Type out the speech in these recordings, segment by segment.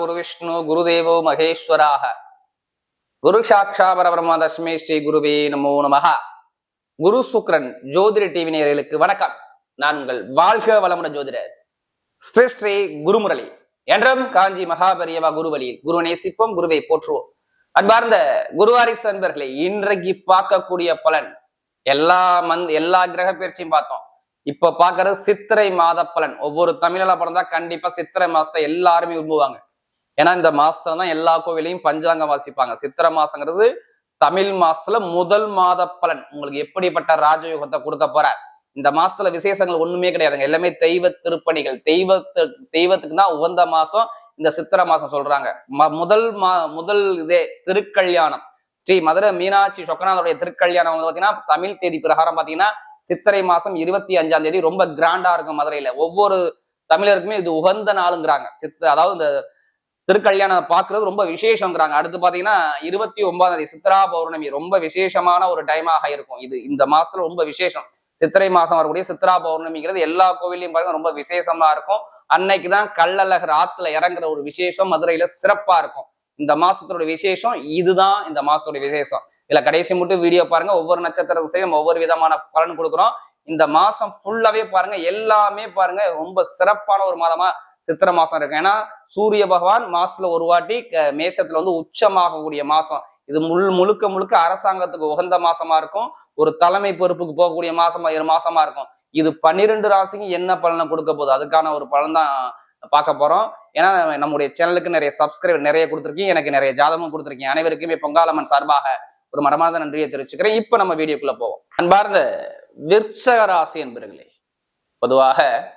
குரு விஷ்ணு குருதேவோ மகேஸ்வராக குரு சாட்சா பரபிரமா தஸ்மே ஸ்ரீ குருவே நமோ நமகா குரு சுக்ரன் ஜோதிட டிவி நேயர்களுக்கு வணக்கம். நான் உங்கள் வாழ்க வளமுடன் ஜோதிடர் ஸ்ரீ ஸ்ரீ குருமுரளி. என்றும் காஞ்சி மகாபரியவா குருவழியில் குரு நேசிப்போம் குருவை போற்றுவோம். அன்பார்ந்த குருவாரிசு அன்பர்களை இன்றைக்கு பார்க்கக்கூடிய பலன் எல்லா மந்த் எல்லா கிரக பயிற்சியும் பார்த்தோம். இப்ப பாக்குறது சித்திரை மாத பலன். ஒவ்வொரு தமிழில பிறந்தா கண்டிப்பா சித்திரை மாசத்தை எல்லாருமே விரும்புவாங்க. ஏன்னா இந்த மாசத்துல தான் எல்லா கோவிலையும் பஞ்சாங்கம் வாசிப்பாங்க. சித்திரை மாசங்கிறது தமிழ் மாசத்துல முதல் மாத பலன். உங்களுக்கு எப்படிப்பட்ட ராஜயோகத்தை கொடுக்க போற? இந்த மாசத்துல விசேஷங்கள் ஒண்ணுமே கிடையாதுங்க. எல்லாமே தெய்வ திருப்பணிகள். தெய்வத்து தெய்வத்துக்கு தான் உகந்த மாசம் இந்த சித்திரை மாசம் சொல்றாங்க. ம- முதல் மா முதல் இதே திருக்கல்யாணம். ஸ்ரீ மதுரை மீனாட்சி சொக்கநாதனுடைய திருக்கல்யாணம் வந்து பாத்தீங்கன்னா தமிழ் தேதி பிரகாரம் பாத்தீங்கன்னா சித்திரை மாசம் இருபத்தி அஞ்சாம் தேதி ரொம்ப கிராண்டா இருக்கும் மதுரையில. ஒவ்வொரு தமிழருக்குமே இது உகந்த நாளுங்கிறாங்க. சித்த அதாவது இந்த திருக்கல்யாணம் பார்க்கறது ரொம்ப விசேஷங்கிறாங்க. அடுத்து பாத்தீங்கன்னா இருபத்தி ஒன்பதாம் தேதி சித்ரா பௌர்ணமி ரொம்ப விசேஷமான ஒரு டைமாக இருக்கும். இது இந்த மாசத்துல ரொம்ப விசேஷம். சித்திரை மாசம் வரக்கூடிய சித்ரா பௌர்ணமிங்கிறது எல்லா கோவிலையும் பாருங்க ரொம்ப விசேஷமா இருக்கும். அன்னைக்கு தான் கள்ளழகர் ஆத்துல இறங்குற ஒரு விசேஷம் மதுரையில சிறப்பா இருக்கும். இந்த மாசத்தோட விசேஷம் இதுதான் இந்த மாசத்தோட விசேஷம். இதுல கடைசி மட்டும் வீடியோ பாருங்க. ஒவ்வொரு நட்சத்திரத்தையும் நம்ம ஒவ்வொரு விதமான பலன் கொடுக்குறோம். இந்த மாசம் ஃபுல்லாவே பாருங்க. எல்லாமே பாருங்க. ரொம்ப சிறப்பான ஒரு மாதமா சித்திரை மாசம் இருக்கு ஏன்னா சூரிய பகவான் மாசத்துல ஒரு வாட்டி க- வந்து உச்சமாகக்கூடிய மாசம். இது முள் முழுக்க முழுக்க அரசாங்கத்துக்கு உகந்த மாசமா இருக்கும். ஒரு தலைமை பொறுப்புக்கு போகக்கூடிய மாசமா இரு மாசமா இருக்கும். இது பன்னிரெண்டு ராசிக்கும் என்ன பலனை கொடுக்க போகுது? அதுக்கான ஒரு பலன் தான் பார்க்க போறோம். ஏன்னா நம்முடைய சேனலுக்கு நிறைய சப்ஸ்கிரைபர் நிறைய கொடுத்துருக்கீங்க. எனக்கு நிறைய ஜாதகமும் கொடுத்துருக்கீங்க. அனைவருக்குமே பொங்காலம்மன் சார்பாக ஒரு மரமாத நன்றியை தெரிவிச்சுக்கிறேன். இப்போ நம்ம வீடியோக்குள்ள போவோம். அன்பார்ந்த விற்சக ராசி என்பர்களே பொதுவாக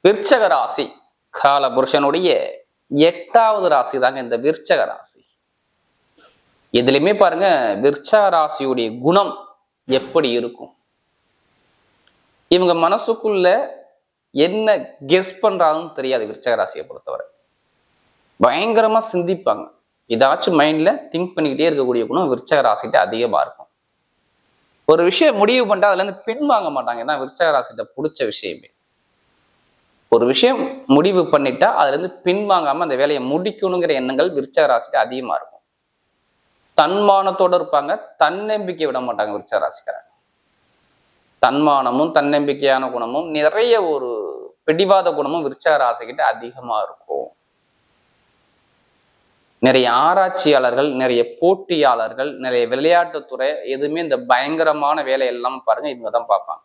விற்சக ராசி கால புருஷனுடைய எட்டாவது ராசி தாங்க இந்த விருச்சக ராசி. எதுலையுமே பாருங்க விருச்சக ராசியுடைய குணம் எப்படி இருக்கும்? இவங்க மனசுக்குள்ள என்ன கெஸ் பண்றாங்கன்னு தெரியாது விருச்சக ராசியை பொறுத்தவரை. பயங்கரமா சிந்திப்பாங்க. ஏதாச்சும் மைண்ட்ல திங்க் பண்ணிக்கிட்டே இருக்கக்கூடிய குணம் விருச்சக ராசிகிட்ட அதிகமா இருக்கும். ஒரு விஷயம் முடிவு பண்ணிட்டு அதுல இருந்து பின் வாங்க மாட்டாங்க. ஏன்னா விருச்சக ராசிகிட்ட பிடிச்ச விஷயமே. ஒரு விஷயம் முடிவு பண்ணிட்டா அதுலேருந்து பின்வாங்காமல் அந்த வேலையை முடிக்கணுங்கிற எண்ணங்கள் விருச்சக ராசிக்கு அதிகமாக இருக்கும். தன்மானத்தோடு இருப்பாங்க தன்னம்பிக்கை விட மாட்டாங்க விருச்சக ராசிக்காரங்க தன்மானமும் தன்னம்பிக்கையான குணமும் நிறைய ஒரு பிடிவாத குணமும் விருச்சக ராசிக்கிட்ட அதிகமாக இருக்கும். நிறைய ஆராய்ச்சியாளர்கள் நிறைய போட்டியாளர்கள் நிறைய விளையாட்டுத்துறை எதுவுமே இந்த பயங்கரமான வேலை எல்லாம் பாருங்க இவங்க தான் பார்ப்பாங்க.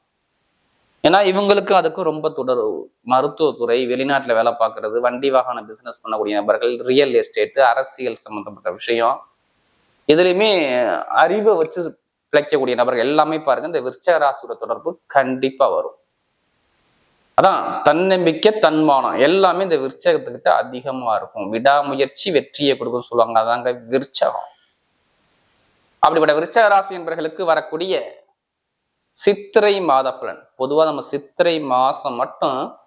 ஏன்னா இவங்களுக்கு அதுக்கும் ரொம்ப தொடர் மருத்துவத்துறை வெளிநாட்டில் வேலை பார்க்கறது வண்டி வாகன பிசினஸ் பண்ணக்கூடிய நபர்கள் ரியல் எஸ்டேட் அரசியல் சம்மந்தப்பட்ட விஷயம். இதுலையுமே அறிவை வச்சு பிழைக்கக்கூடிய நபர்கள் எல்லாமே பாருங்க இந்த விருச்சகராசியோட தொடர்பு கண்டிப்பா வரும். அதான் தன்னம்பிக்கை தன்மானம் எல்லாமே இந்த விருச்சகத்துக்கிட்ட அதிகமா இருக்கும். விடாமுயற்சி வெற்றியை கொடுக்கும்னு சொல்லுவாங்க அதாங்க விருச்சகம். அப்படிப்பட்ட விருச்சக ராசி என்பவர்களுக்கு வரக்கூடிய சித்திரை மாத பலன் பொதுவா நம்ம சித்திரை மாசம் மட்டும்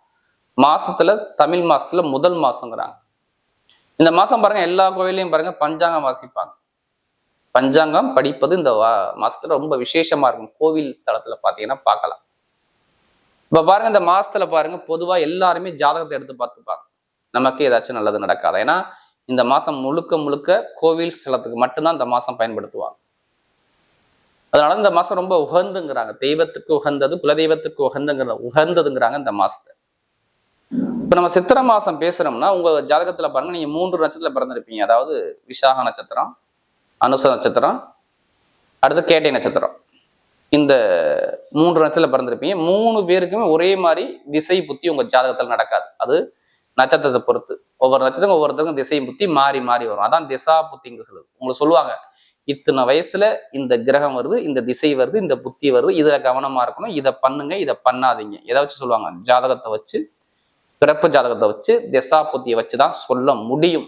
மாசத்துல தமிழ் மாசத்துல முதல் மாசங்கிறாங்க. இந்த மாசம் பாருங்க எல்லா கோயிலையும் பாருங்க பஞ்சாங்கம் வாசிப்பாங்க. பஞ்சாங்கம் படிப்பது இந்த வா- மாசத்துல ரொம்ப விசேஷமா இருக்கும். கோவில் ஸ்தலத்துல பாத்தீங்கன்னா பார்க்கலாம் இப்ப பாருங்க இந்த மாசத்துல பாருங்க பொதுவா எல்லாருமே ஜாதகத்தை எடுத்து பார்த்துப்பாங்க. நமக்கு ஏதாச்சும் நல்லது நடக்காது? ஏன்னா இந்த மாசம் முழுக்க முழுக்க கோவில் ஸ்தலத்துக்கு மட்டும்தான் இந்த மாசம் பயன்படுத்துவாங்க. அதனால இந்த மாசம் ரொம்ப உகந்துங்கிறாங்க. தெய்வத்துக்கு உகந்தது குலதெய்வத்துக்கு உகந்துங்கிற உகந்ததுங்கிறாங்க இந்த மாசத்தை. இப்ப நம்ம சித்திரை மாசம் பேசுறோம்னா உங்க ஜாதகத்துல பாருங்க நீங்க மூன்று நட்சத்திரத்துல பிறந்திருப்பீங்க. அதாவது விசாக நட்சத்திரம் அனுச நட்சத்திரம் அடுத்து கேட்டை நட்சத்திரம். இந்த மூன்று நட்சத்திரத்துல பிறந்திருப்பீங்க. மூணு பேருக்குமே ஒரே மாதிரி திசை புத்தி உங்க ஜாதகத்துல நடக்காது. அது நட்சத்திரத்தை பொறுத்து. ஒவ்வொரு நட்சத்திரம் ஒவ்வொருத்தருக்கும் திசை புத்தி மாறி மாறி வரும். அதான் திசா புத்திங்க சொல்லுது. உங்களுக்கு சொல்லுவாங்க இத்தனை வயசுல இந்த கிரகம் வருது இந்த திசை வருது இந்த புத்தி வருது இதுல கவனமா இருக்கணும் இதை பண்ணுங்க இதை பண்ணாதீங்க. ஏதாச்சும் சொல்லுவாங்க ஜாதகத்தை வச்சு பிறப்பு ஜாதகத்தை வச்சு திசா புத்தியை வச்சுதான் சொல்ல முடியும்.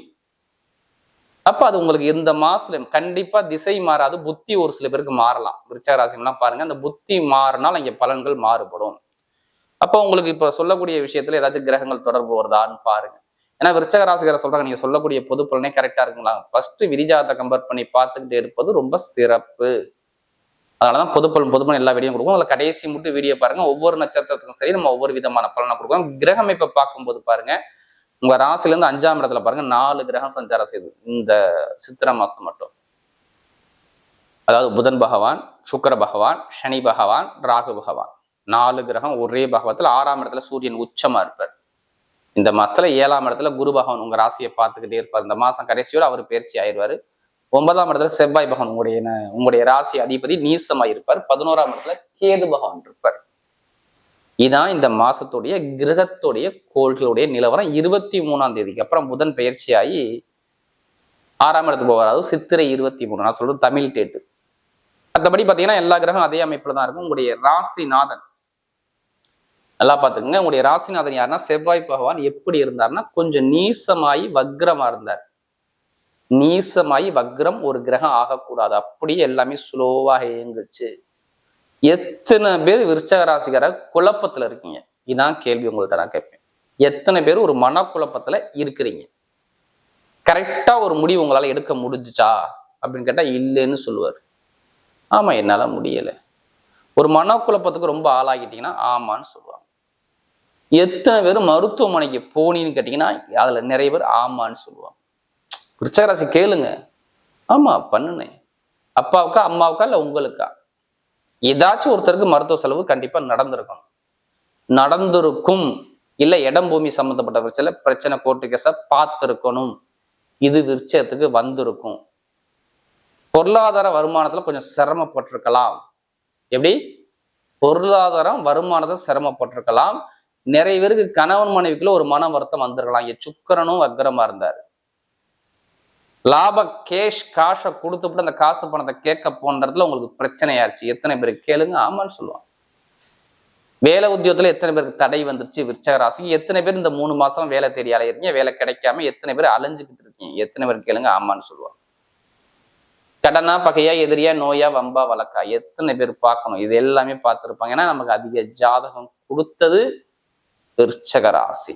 அப்ப அது உங்களுக்கு இந்த மாசத்துல கண்டிப்பா திசை மாறாது புத்தி ஒரு சில பேருக்கு மாறலாம். விருச்சக ராசிலாம் பாருங்க அந்த புத்தி மாறினால் இங்க பலன்கள் மாறுபடும். அப்போ உங்களுக்கு இப்ப சொல்லக்கூடிய விஷயத்துல ஏதாச்சும் கிரகங்கள் தொடர்பு வருதான்னு பாருங்க. ஏன்னா விருச்சக ராசிகரை சொல்றாங்க நீங்க சொல்லக்கூடிய பொது பலனே கரெக்டா இருக்குங்களா? ஃபர்ஸ்ட் விரிஜாதத்தை கம்பேர் பண்ணி பார்த்துக்கிட்டு இருப்பது ரொம்ப சிறப்பு. அதனாலதான் பொதுப்பலன் பொதுப்பலன் எல்லா வீடியோ கொடுக்கும். அதில் கடைசி மட்டும் வீடியோ பாருங்க. ஒவ்வொரு நட்சத்திரத்துக்கும் சரி நம்ம ஒவ்வொரு விதமான பலனை கொடுக்கும் கிரகமைப்பை பார்க்கும்போது பாருங்க உங்க ராசில இருந்து அஞ்சாம் இடத்துல பாருங்க நாலு கிரகம் சஞ்சாரம் செய்யுது. இந்த சித்திரை மாசம் மட்டும். அதாவது புதன் பகவான் சுக்கர பகவான் சனி பகவான் ராகு பகவான். நாலு கிரகம் ஒரே பகவத்துல ஆறாம் இடத்துல சூரியன் உச்சமா இருப்பார். இந்த மாசத்துல ஏழாம் இடத்துல குரு பகவான் உங்க ராசியை பார்த்துக்கிட்டே இருப்பார். இந்த மாசம் கடைசியோட அவர் பயிற்சி ஆயிடுவாரு. ஒன்பதாம் இடத்துல செவ்வாய் பகவான் உங்களுடைய உங்களுடைய ராசி அதிபதி நீசமா இருப்பார். பதினோராம் இடத்துல கேது பகவான் இருப்பார். இதான் இந்த மாசத்துடைய கிரகத்துடைய கோள்களுடைய நிலவரம். இருபத்தி மூணாம் தேதிக்கு அப்புறம் புதன் பயிற்சியாகி ஆறாம் இடத்துக்கு போவார். அதாவது சித்திரை இருபத்தி மூணு. நான் சொல்றது தமிழ் டேட்டு. மற்றபடி பார்த்தீங்கன்னா எல்லா கிரகம் அதே அமைப்பில் தான் இருக்கும். உங்களுடைய ராசிநாதன். நல்லா பார்த்துக்கோங்க. உங்களுடைய ராசிநாதன் யாருன்னா செவ்வாய் பகவான் எப்படி இருந்தாருன்னா கொஞ்சம் நீசமாயி வக்ரமா இருந்தார். நீசமாயி வக்ரம் ஒரு கிரகம் ஆகக்கூடாது. அப்படியே எல்லாமே ஸ்லோவாக இயங்குச்சு. எத்தனை பேர் விருச்சக ராசிக்கார குழப்பத்துல இருக்கீங்க? இதான் கேள்வி உங்கள்கிட்ட நான் கேட்பேன். எத்தனை பேர் ஒரு மனக்குழப்பத்துல இருக்கிறீங்க? கரெக்டா ஒரு முடிவு உங்களால எடுக்க முடிஞ்சுச்சா? அப்படின்னு கேட்டா இல்லைன்னு சொல்லுவார். ஆமா என்னால முடியலை. ஒரு மனக்குழப்பத்துக்கு ரொம்ப ஆளாகிட்டீங்கன்னா ஆமான்னு சொல்லுவாங்க. எத்தனை பேர் மருத்துவமனைக்கு போனீன்னு கேட்டீங்கன்னா அதுல நிறைய பேர் ஆமான்னு சொல்லுவாங்க. விருச்சகராசி கேளுங்க. ஆமா பண்ணுனேன். அப்பாவுக்கா அம்மாவுக்கா இல்ல உங்களுக்கா? ஏதாச்சும் ஒருத்தருக்கு மருத்துவ செலவு கண்டிப்பா நடந்திருக்கும். நடந்திருக்கும். இல்லை இடம் பூமி சம்மந்தப்பட்ட பிரச்சனை பிரச்சனை கோர்ட்டு கேஸ பார்த்திருக்கணும். இது விருச்சத்துக்கு வந்திருக்கும். பொருளாதார வருமானத்துல கொஞ்சம் சிரமப்பட்டிருக்கலாம். எப்படி? பொருளாதாரம் வருமானத்தை சிரமப்பட்டிருக்கலாம். நிறைய பேருக்கு கணவன் மனைவிக்குள்ள ஒரு மன வருத்தம் வந்திருக்கலாம். இங்க சுக்கரனும் வக்கரமா இருந்தார். லாப கேஷ் காசை கொடுத்துட்டு அந்த காசு பணத்தை கேட்க போன்றதுல உங்களுக்கு பிரச்சனையாச்சு. எத்தனை பேருக்கு கேளுங்க ஆமான்னு சொல்லுவாங்க. வேலை உத்தியோகத்துல எத்தனை பேருக்கு தடை வந்துருச்சு விருச்சக ராசிக்கு? எத்தனை பேர் இந்த மூணு மாசம் வேலை தேடி அலையிறீங்க? வேலை கிடைக்காம எத்தனை பேர் அலைஞ்சுக்கிட்டு இருக்கீங்க? எத்தனை பேர் கேளுங்க ஆமான்னு சொல்லுவாங்க. கடனா பகையா எதிரியா நோயா வம்பா வழக்கா? எத்தனை பேர் பார்க்கணும்? இது எல்லாமே பார்த்துருப்பாங்க. ஏன்னா நமக்கு அதிக ஜாதகம் கொடுத்தது விருச்சகராசி.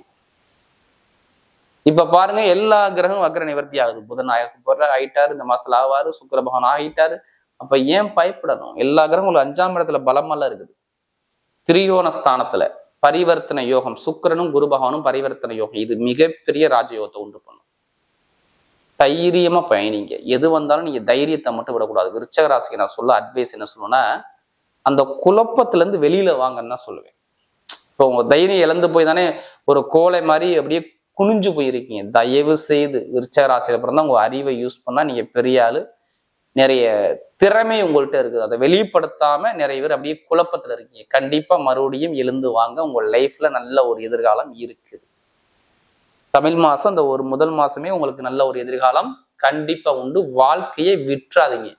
இப்ப பாருங்க எல்லா கிரகம் வக்ர நிவர்த்தி ஆகுது. புதன் போற ஆயிட்டாரு இந்த மாசத்துல ஆவாரு சுக்கர பகவான் ஆகிட்டாரு அப்ப ஏன் பயப்படணும்? எல்லா கிரகம் உங்களுக்கு அஞ்சாம் இடத்துல பலமெல்லாம் இருக்குது. திரியோண ஸ்தானத்துல பரிவர்த்தனை யோகம் சுக்கிரனும் குரு பகவானும் பரிவர்த்தனை யோகம் இது மிகப்பெரிய ராஜயோகத்தை உண்டு பண்ணும். தைரியமா பயணிங்க. எது வந்தாலும் நீங்க தைரியத்தை மட்டும் விடக்கூடாது. விருச்சக ராசிக்கு நான் சொல்ல அட்வைஸ் என்ன சொல்லுவேன்னா அந்த குழப்பத்துல இருந்து வெளியில வாங்கன்னு தான் சொல்லுவேன். இப்போ உங்க தைரியம் இழந்து போய் தானே ஒரு கோலை மாதிரி அப்படியே குனிஞ்சு போயிருக்கீங்க. தயவு செய்து விருச்சக ராசியில பிறந்தா உங்க அறிவை யூஸ் பண்ணா நீங்க பெரிய ஆளு. நிறைய திறமை உங்கள்கிட்ட இருக்குது. அதை வெளிப்படுத்தாம நிறைய பேர் அப்படியே குழப்பத்துல இருக்கீங்க. கண்டிப்பா மறுபடியும் எழுந்து வாங்க. உங்க லைஃப்ல நல்ல ஒரு எதிர்காலம் இருக்குது தமிழ் மாசம் அந்த ஒரு முதல் மாசமே உங்களுக்கு நல்ல ஒரு எதிர்காலம் கண்டிப்பா உண்டு. வாழ்க்கையை விட்டுறாதீங்க.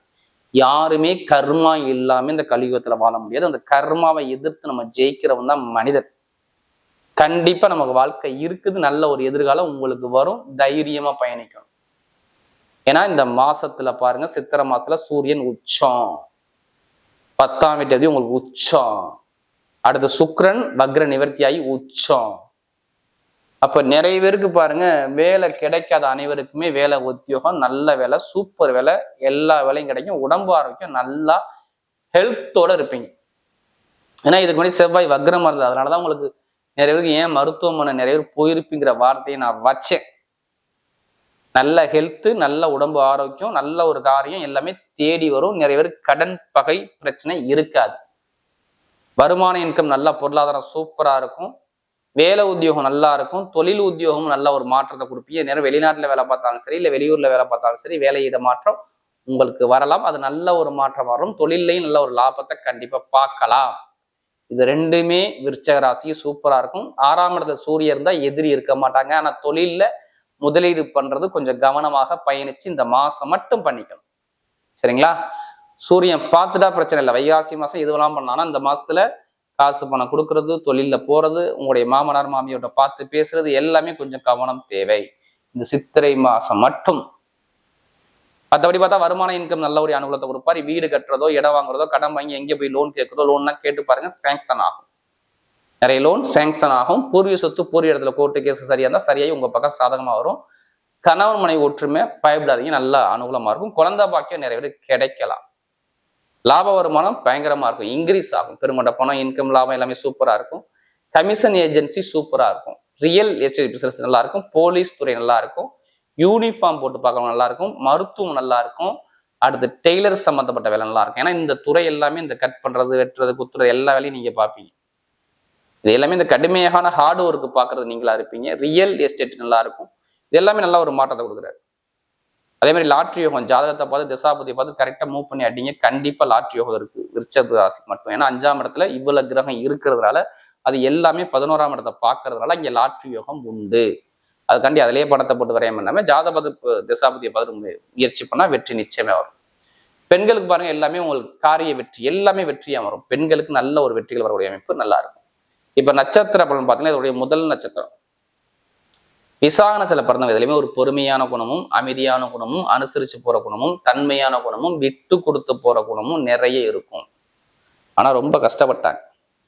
யாருமே கர்மா இல்லாம இந்த கலியுகத்துல வாழ முடியாது. அந்த கர்மாவை எதிர்த்து நம்ம ஜெயிக்கிறவன் தான் மனிதன். கண்டிப்பா நமக்கு வாழ்க்கை இருக்குது. நல்ல ஒரு எதிர்காலம் உங்களுக்கு வரும். தைரியமா பயணிக்கணும். ஏன்னா இந்த மாசத்துல பாருங்க சித்திரை மாசத்துல சூரியன் உச்சம். பத்தாம் வீட்டு உங்களுக்கு உச்சம். அடுத்து சுக்ரன் வக்ர நிவர்த்தியாகி உச்சம். அப்ப நிறைய பேருக்கு பாருங்க வேலை கிடைக்காத அனைவருக்குமே வேலை உத்தியோகம் நல்ல வேலை சூப்பர் வேலை எல்லா வேலையும் கிடைக்கும். உடம்பு ஆரோக்கியம் நல்லா ஹெல்த்தோட இருப்பீங்க. ஏன்னா இதுக்கு முன்னாடி செவ்வாய் வக்ரமா இருந்தது. அதனாலதான் உங்களுக்கு நிறைய பேருக்கு ஏன் மருத்துவமனை நிறைய பேர் போயிருப்பீங்கிற வார்த்தையை நான் வச்சேன். நல்ல ஹெல்த்து நல்ல உடம்பு ஆரோக்கியம் நல்ல ஒரு காரியம் எல்லாமே தேடி வரும். நிறைய பேருக்கு கடன் பகை பிரச்சனை இருக்காது. வருமான இன்கம் நல்ல பொருளாதாரம் சூப்பரா இருக்கும். வேலை உத்தியோகம் நல்லா இருக்கும். தொழில் உத்தியோகம் நல்ல ஒரு மாற்றத்தை கொடுப்பீங்க. நேரம் வெளிநாட்டுல வேலை பார்த்தாலும் சரி இல்லை வெளியூர்ல வேலை பார்த்தாலும் சரி வேலையிட மாற்றம் உங்களுக்கு வரலாம். அது நல்ல ஒரு மாற்றம் வரும். தொழிலையும் நல்ல ஒரு லாபத்தை கண்டிப்பா பார்க்கலாம். இது ரெண்டுமே விருச்சக ராசி சூப்பரா இருக்கும். ஆறாம் இடத்துல சூரியன் இருந்தா எதிரி இருக்க மாட்டாங்க. ஆனா தொழில்ல முதலீடு பண்றது கொஞ்சம் கவனமாக பயணிச்சு இந்த மாசம் மட்டும் பண்ணிக்கணும். சரிங்களா? சூரியன் பார்த்துட்டா பிரச்சனை இல்லை. வைகாசி மாசம் இதுவெல்லாம் பண்ணானா இந்த மாசத்துல காசு பணம் கொடுக்கறது தொழில போறது உங்களுடைய மாமனார் மாமியோட பார்த்து பேசுறது எல்லாமே கொஞ்சம் கவனம் தேவை. இந்த சித்திரை மாசம் மட்டும். மற்றபடி பார்த்தா வருமான இன்கம் நல்ல ஒரு அனுகூலத்தை கொடுப்பாரு. வீடு கட்டுறதோ இடம் வாங்குறதோ கடன் வாங்கி எங்கே போய் லோன் கேட்குறதோ லோன்லாம் கேட்டு பாருங்க சேங்ஷன் ஆகும். நிறைய லோன் சேங்ஷன் ஆகும். பூர்வீக சொத்து பூர்வீக இடத்துல கோர்ட்டு கேஸ் சரியா இருந்தால் சரியாகி உங்க பக்கம் சாதகமாக வரும். கணவன் மனை ஒற்றுமை பயப்படாதீங்க நல்ல அனுகூலமா இருக்கும். குழந்தை பாக்கியம் நிறைய பேர் கிடைக்கலாம். லாப வருமானம் பயங்கரமா இருக்கும். இன்க்ரீஸ் ஆகும். பெருமண்ட பணம் இன்கம் லாபம் எல்லாமே சூப்பரா இருக்கும். கமிஷன் ஏஜென்சி சூப்பரா இருக்கும். ரியல் எஸ்டேட் பிசினஸ் நல்லா இருக்கும். போலீஸ் துறை நல்லா இருக்கும். யூனிஃபார்ம் போட்டு பார்க்கறவங்க நல்லா இருக்கும் மருத்துவம் நல்லா இருக்கும் அடுத்து டெய்லர் சம்மந்தப்பட்ட வேலை நல்லா இருக்கும் ஏன்னா இந்த துறை எல்லாமே இந்த கட் பண்றது வெட்டுறது குத்துறது எல்லா வேலையும் நீங்க பார்ப்பீங்க. இது எல்லாமே இந்த கடுமையான ஹார்ட் ஒர்க் பார்க்கறது நீங்களா இருப்பீங்க. ரியல் எஸ்டேட் நல்லா இருக்கும் இது எல்லாமே நல்லா ஒரு மாற்றத்தை கொடுக்குறாரு. அதே மாதிரி லாட்ரி யோகம் ஜாதகத்தை பார்த்து திசாபதியை பார்த்து கரெக்டாக மூவ் பண்ணி அடிங்க. கண்டிப்பாக லாட்ரி யோகம் இருக்கு. விருச்சது ராசி மட்டும். ஏன்னா அஞ்சாம் இடத்துல இவ்வளவு கிரகம் இருக்கிறதுனால அது எல்லாமே பதினோராம் இடத்தை பார்க்கறதுனால இங்கே லாட்ரி யோகம் உண்டு. அதுக்காண்டி அதிலேயே பணத்தை போட்டு வரையாம இல்லாம ஜாதபதி திசாபதியை பார்த்து முயற்சி பண்ணா வெற்றி நிச்சயமே வரும். பெண்களுக்கு பாருங்க எல்லாமே உங்களுக்கு காரிய வெற்றி எல்லாமே வெற்றியா வரும். பெண்களுக்கு நல்ல ஒரு வெற்றிகள் வரக்கூடிய அமைப்பு நல்லா இருக்கும். இப்ப நட்சத்திர பலன் பார்த்தீங்கன்னா இதோடைய முதல் நட்சத்திரம். விசாகனத்துல பிறந்தவங்க இதுலையுமே ஒரு பொறுமையான குணமும் அமைதியான குணமும் அனுசரிச்சு போற குணமும் தன்மையான குணமும் விட்டு கொடுத்து போற குணமும் நிறைய இருக்கும். ஆனா ரொம்ப கஷ்டப்பட்டாங்க.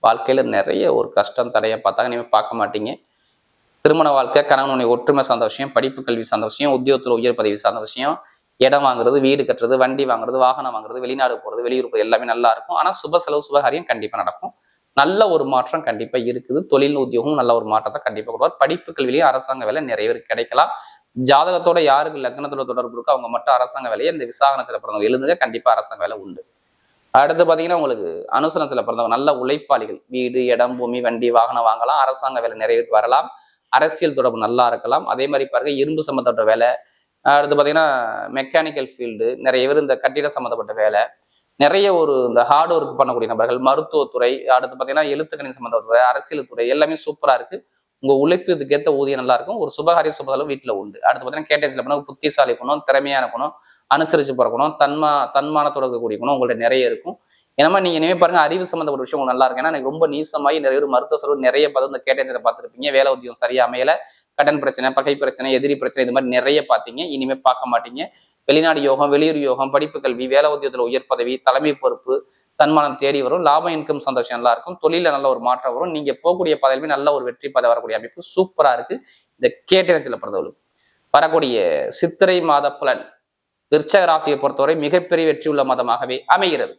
வாழ்க்கையில நிறைய ஒரு கஷ்டம் தடைய பார்த்தாங்க. நீங்க பார்க்க மாட்டீங்க. திருமண வாழ்க்கை கணவனுடைய ஒற்றுமை சார்ந்த விஷயம் படிப்பு கல்வி சார்ந்த விஷயம் உத்தியோகத்தில் உயர் பதவி சார்ந்த விஷயம் இடம் வாங்குறது வீடு கட்டுறது வண்டி வாங்குறது வாகனம் வாங்குறது வெளிநாடு போகிறது வெளியூர் போகிறது எல்லாமே நல்லா இருக்கும். ஆனால் சுப செலவு சுபகாரியம் கண்டிப்பாக நடக்கும். நல்ல ஒரு மாற்றம் கண்டிப்பாக இருக்குது. தொழில் உத்தியோகம் நல்ல ஒரு மாற்றத்தை கண்டிப்பாக கொடுவார் படிப்பு கல்வியிலேயே அரசாங்க வேலை நிறைய பேர் கிடைக்கலாம். ஜாதகத்தோட யாருக்கு லக்னத்தோட தொடர்பு இருக்கோ அவங்க மட்டும் அரசாங்க வேலையை இந்த விசாகனத்தில் பிறந்தவங்க எழுதுங்க. கண்டிப்பாக அரசாங்க வேலை உண்டு. அடுத்து பாத்தீங்கன்னா உங்களுக்கு அனுசரணத்தில் பிறந்தவங்க நல்ல உழைப்பாளிகள். வீடு இடம் பூமி வண்டி வாகனம் வாங்கலாம். அரசாங்க வேலை நிறைய வரலாம். அரசியல் தொடர்பு நல்லா இருக்கலாம். அதே மாதிரி பாருங்க இரும்பு சம்மந்தப்பட்ட வேலை. அடுத்து பார்த்தீங்கன்னா மெக்கானிக்கல் ஃபீல்டு நிறைய பேர் இந்த கட்டிட சம்மந்தப்பட்ட வேலை. நிறைய ஒரு இந்த ஹார்ட் ஒர்க் பண்ணக்கூடிய நபர்கள் மருத்துவத்துறை அடுத்து பார்த்தீங்கன்னா எழுத்துக்கணி சம்மந்தப்பட்ட அரசியல் துறை எல்லாமே சூப்பராக இருக்கு. உங்கள் உழைப்பு இதுக்கேற்ற ஊதியம் நல்லா இருக்கும். ஒரு சுபகாரிய சுபதளவு வீட்டில் உண்டு. அடுத்து பார்த்தீங்கன்னா கேட்டேஜ்ல போனால் புத்திசாலி குணம் திறமையான குணம் அனுசரித்து பிறக்கணும் தன்மா தன்மானத்தோட இருக்கக்கூடிய குணம் உங்கள்ட்ட நிறைய இருக்கும். ஏன்னா நீங்க இனிமே பாருங்க அறிவு சம்பந்தப்பட்ட விஷயம் உங்களுக்கு நல்லா இருக்கு ஏன்னா எனக்கு ரொம்ப நீசமாகி நிறைய பேர் மருத்துவ செலவு நிறைய பார்த்து இந்த பார்த்துருப்பீங்க. வேலை உத்தியோகம் சரியா அமையல. கடன் பிரச்சனை பகை பிரச்சனை எதிரி பிரச்சனை இது மாதிரி நிறைய பார்த்தீங்க. இனிமே பார்க்க மாட்டீங்க. வெளிநாடு யோகம் வெளியூர் யோகம் படிப்பு கல்வி வேலை உத்தியோகத்துல உயர் பதவி தலைமை பொறுப்பு தன்மானம் தேடி வரும். லாபம் இன்கம் சந்தோஷம் நல்லா இருக்கும். தொழில நல்ல ஒரு மாற்றம் வரும். நீங்க போகக்கூடிய பதவியுமே நல்ல ஒரு வெற்றி பதவி வரக்கூடிய அமைப்பு சூப்பரா இருக்கு. இந்த கேட்டினத்தில் பிறந்தவர்களுக்கு வரக்கூடிய சித்திரை மாத பலன் விருச்சக ராசியை பொறுத்தவரை மிகப்பெரிய வெற்றி உள்ள மதமாகவே அமைகிறது.